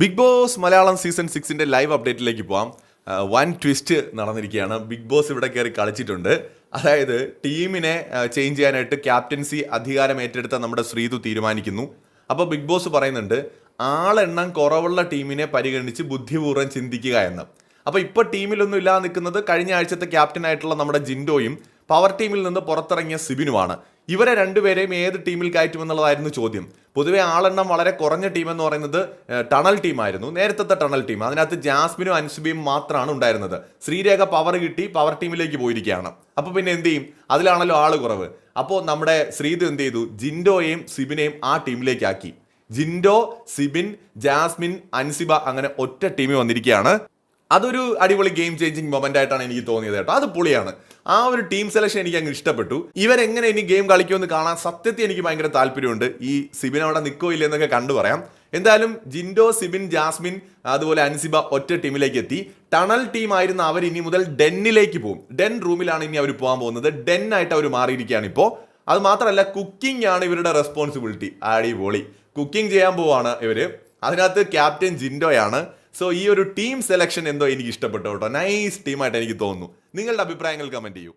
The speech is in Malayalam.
ബിഗ് ബോസ് മലയാളം സീസൺ സിക്സിന്റെ ലൈവ് അപ്ഡേറ്റിലേക്ക് പോവാം. വൺ ട്വിസ്റ്റ് നടന്നിരിക്കുകയാണ്. ബിഗ് ബോസ് ഇവിടെ കയറി കളിച്ചിട്ടുണ്ട്. അതായത് ടീമിനെ ചേഞ്ച് ചെയ്യാനായിട്ട് ക്യാപ്റ്റൻസി അധികാരം ഏറ്റെടുത്ത നമ്മുടെ ശ്രീതു തീരുമാനിക്കുന്നു. അപ്പോൾ ബിഗ് ബോസ് പറയുന്നുണ്ട് ആളെണ്ണം കുറവുള്ള ടീമിനെ പരിഗണിച്ച് ബുദ്ധിപൂർവം ചിന്തിക്കുക എന്ന്. അപ്പോൾ ഇപ്പോൾ ടീമിലൊന്നും ഇല്ലാതെ നിൽക്കുന്നത് കഴിഞ്ഞ ആഴ്ചത്തെ ക്യാപ്റ്റനായിട്ടുള്ള നമ്മുടെ ജിൻഡോയും പവർ ടീമിൽ നിന്ന് പുറത്തിറങ്ങിയ സിബിനുമാണ് ഇവരെ രണ്ടുപേരെയും ഏത് ടീമിൽ കയറ്റുമെന്നുള്ളതായിരുന്നു ചോദ്യം. പൊതുവെ ആളെണ്ണം വളരെ കുറഞ്ഞ ടീം എന്ന് പറയുന്നത് ടണൽ ടീമായിരുന്നു നേരത്തെ ടണൽ ടീം അതിനകത്ത് ജാസ്മിനും അൻസുബിയും മാത്രമാണ് ഉണ്ടായിരുന്നത്. ശ്രീരേഖ പവർ കിട്ടി പവർ ടീമിലേക്ക് പോയിരിക്കുകയാണ്. അപ്പോൾ പിന്നെ എന്ത് ചെയ്യും? അതിലാണല്ലോ ആൾ കുറവ്. അപ്പോൾ നമ്മുടെ ശ്രീധു എന്ത് ചെയ്തു? ജിൻഡോയെയും സിബിനെയും ആ ടീമിലേക്ക് ആക്കി. ജിൻഡോ സിബിൻ ജാസ്മിൻ അൻസിബ അങ്ങനെ ഒറ്റ ടീമിൽ വന്നിരിക്കുകയാണ്. അതൊരു അടിപൊളി ഗെയിം ചേഞ്ചിങ് മൊമെന്റ് ആയിട്ടാണ് എനിക്ക് തോന്നിയത് കേട്ടോ. അത് പൊളിയാണ്. ആ ഒരു ടീം സെലക്ഷൻ എനിക്ക് അങ്ങ് ഇഷ്ടപ്പെട്ടു. ഇവരെങ്ങനെ ഇനി ഗെയിം കളിക്കുമെന്ന് കാണാൻ സത്യത്തിൽ എനിക്ക് ഭയങ്കര താല്പര്യമുണ്ട്. ഈ സിബിൻ അവിടെ നിൽക്കോ ഇല്ലെന്നൊക്കെ കണ്ടു പറയാം. എന്തായാലും ജിൻഡോ സിബിൻ ജാസ്മിൻ അതുപോലെ അൻസിബ ഒറ്റ ടീമിലേക്ക് എത്തി. ടണൽ ടീം ആയിരുന്ന അവർ ഇനി മുതൽ ഡെന്നിലേക്ക് പോകും. ഡെൻ റൂമിലാണ് ഇനി അവർ പോകാൻ പോകുന്നത്. ഡെൻ ആയിട്ട് അവർ മാറിയിരിക്കുകയാണ് ഇപ്പോൾ അത് മാത്രമല്ല കുക്കിംഗ് ആണ് ഇവരുടെ റെസ്പോൺസിബിലിറ്റി അടിപൊളി. കുക്കിംഗ് ചെയ്യാൻ പോവാണ് ഇവർ അതിനകത്ത് ക്യാപ്റ്റൻ ജിൻഡോയാണ്. സോ ഈ ഒരു ടീം സെലക്ഷൻ എന്തോ എനിക്ക് ഇഷ്ടപ്പെട്ടു കേട്ടോ. നൈസ് ടീമായിട്ട് എനിക്ക് തോന്നുന്നു. നിങ്ങളുടെ അഭിപ്രായങ്ങൾ കമന്റ് ചെയ്യൂ.